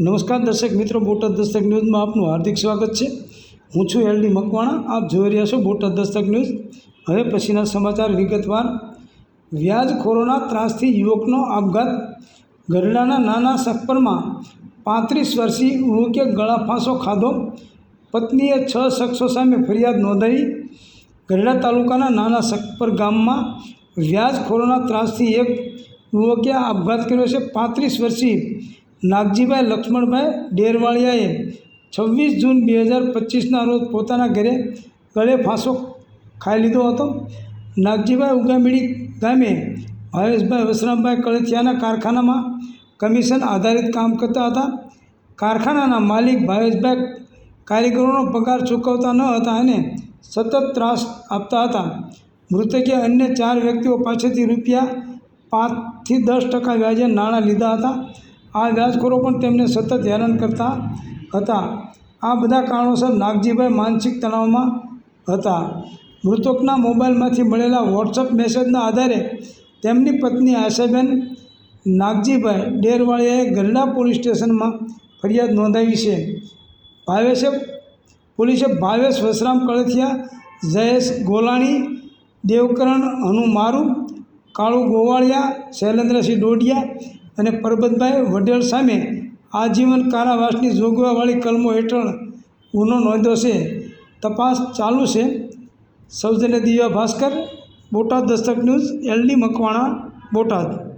નમસ્કાર દર્શક મિત્રો, બોટાદ દસ્તક ન્યૂઝમાં આપનું હાર્દિક સ્વાગત છે. હું છું એલડી મકવાણા, આપ જોઈ રહ્યા છો બોટાદ દસ્તક ન્યૂઝ. હવે પછીના સમાચાર વિગતવાર. વ્યાજખોરોના ત્રાસથી યુવકનો આપઘાત. ગરડાના નાના સકપરમાં પાંત્રીસ વર્ષીય યુવકે ગળા ફાંસો ખાધો. પત્નીએ છ શખ્સો સામે ફરિયાદ નોંધાવી ગરડા તાલુકાના નાના સકપર ગામમાં વ્યાજખોરોના ત્રાસથી એક યુવકે આપઘાત કર્યો છે. પાંત્રીસ વર્ષીય નાગજીભાઈ લક્ષ્મણભાઈ ડેરવાળિયાએ છવ્વીસ જૂન બે હજાર પચીસના રોજ પોતાના ઘરે ગળે ફાંસો ખાઈ લીધો હતો. નાગજીભાઈ ઉગામીડી ગામે ભાવેશભાઈ વસરામભાઈ કળથિયાના કારખાનામાં કમિશન આધારિત કામ કરતા હતા. કારખાનાના માલિક ભાવેશભાઈ કારીગરોનો પગાર ચૂકવતા ન હતા અને સતત ત્રાસ આપતા હતા. મૃતકે અન્ય ચાર વ્યક્તિઓ પાસેથી રૂપિયા પાંચથી દસ ટકા વ્યાજે નાણાં લીધા હતા. આ વ્યાજખોરો પણ તેમને સતત હેરાન કરતા હતા. આ બધા કારણોસર નાગજીભાઈ માનસિક તણાવમાં હતા. મૃતકના મોબાઈલમાંથી મળેલા વોટ્સઅપ મેસેજના આધારે તેમની પત્ની આશાબેન નાગજીભાઈ ડેરવાળિયાએ ગરડા પોલીસ સ્ટેશનમાં ફરિયાદ નોંધાવી છે. ભાવેશે પોલીસે ભાવેશ વસરામ કળથિયા, જયેશ ગોલાણી, દેવકરણ હનુમારું, કાળુ ગોવાળિયા, શૈલેન્દ્રસિંહ ડોડિયા અને પરબતભાઈ વડેલ સામે આજીવન કારાવાસની જોગવાવાળી કલમો હેઠળ ગુનો નોંધ્યો છે. તપાસ ચાલુ છે. સૌજન્ય દિવ્યા ભાસ્કર, બોટાદ દસ્તક ન્યૂઝ, એલડી મકવાણા, બોટાદ.